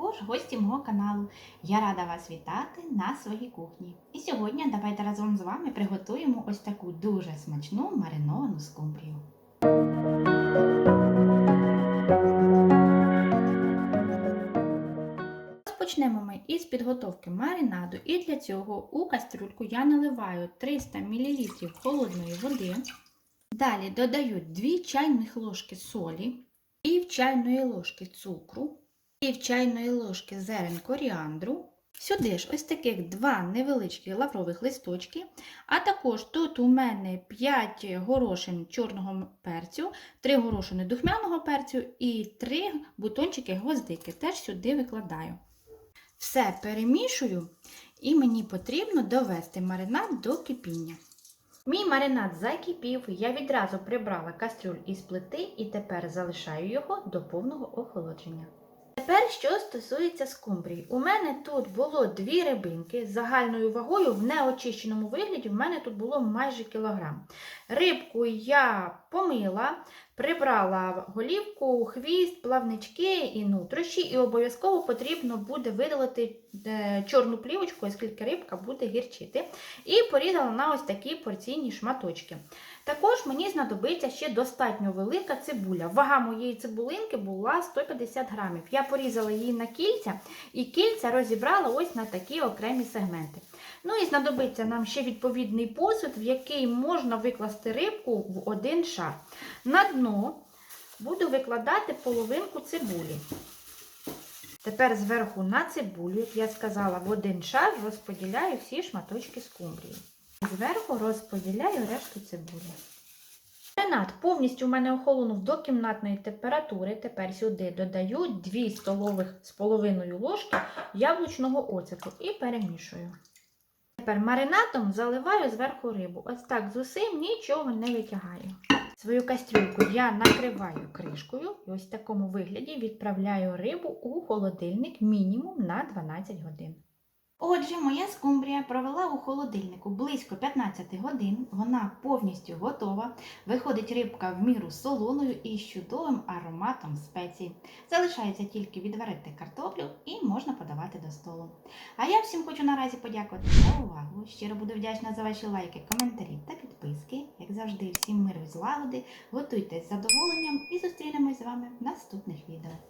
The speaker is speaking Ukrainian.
також гості мого каналу. Я рада вас вітати на своїй кухні. І сьогодні давайте разом з вами приготуємо ось таку дуже смачну мариновану скумбрію. Розпочнемо ми із підготовки маринаду, і для цього у кастрюльку я наливаю 300 мл холодної води. Далі додаю 2 чайних ложки солі, пів чайної ложки цукру, пів чайної ложки зерен коріандру. Сюди ж ось таких два невеличкі лаврових листочки, а також тут у мене 5 горошин чорного перцю, 3 горошини духмяного перцю і 3 бутончики гвоздики. Теж сюди викладаю. Все перемішую і мені потрібно довести маринад до кипіння. Мій маринад закипів, я відразу прибрала кастрюль із плити і тепер залишаю його до повного охолодження. Тепер, що стосується скумбрій. У мене тут було дві рибинки з загальною вагою в неочищеному вигляді, в мене тут було майже кілограм. Рибку я помила, прибрала голівку, хвіст, плавнички і нутрощі, і обов'язково потрібно буде видалити е, чорну плівочку, оскільки рибка буде гірчити. І порізала на ось такі порційні шматочки. Також мені знадобиться ще достатньо велика цибуля. Вага моєї цибулинки була 150 грамів. Я порізала її на кільця і кільця розібрала ось на такі окремі сегменти. Ну і знадобиться нам ще відповідний посуд, в який можна викласти рибку в один шар. На дно буду викладати половинку цибулі. Тепер зверху на цибулю, як я сказала, в один шар розподіляю всі шматочки скумбрії. Зверху розподіляю решту цибулі. Маринад повністю у мене охолонув до кімнатної температури. Тепер сюди додаю 2 столових з половиною ложки яблучного оцету і перемішую. Тепер маринадом заливаю зверху рибу. Ось так з усім нічого не витягаю. Свою кастрюльку я накриваю кришкою і ось в такому вигляді відправляю рибу у холодильник мінімум на 12 годин. Отже, моя скумбрія провела у холодильнику близько 15 годин. Вона повністю готова. Виходить рибка в міру солоною і чудовим ароматом спецій. Залишається тільки відварити картоплю і можна подавати до столу. А я всім хочу наразі подякувати за увагу. Щиро буду вдячна за ваші лайки, коментарі та підписки. Як завжди, всім миру і злагоди. Готуйтесь з задоволенням і зустрінемось з вами в наступних відео.